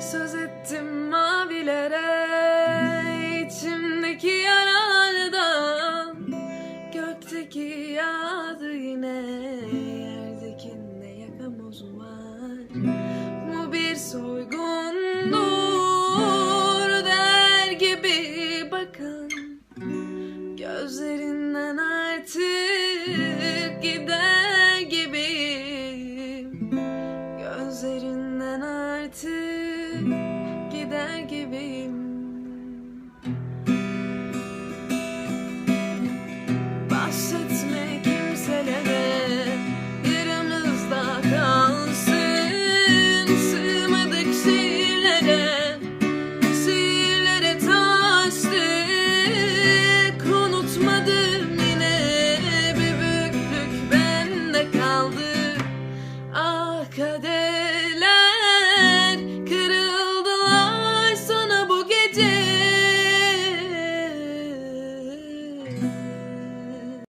Söz ettim mavilere içimdeki yaralardan Gökteki yağdı yine Yerdekinde yakamoz var Bu bir soygundur Der gibi bakın Gözlerinden artık gider hasreti gider gibiyim. Bahsetme kimselere Yarımızda kalsın. Sığmadık sihirlere Sihirlere taştık. Unutmadım yine Bir büklük bende kaldı. Ah kader. Bye.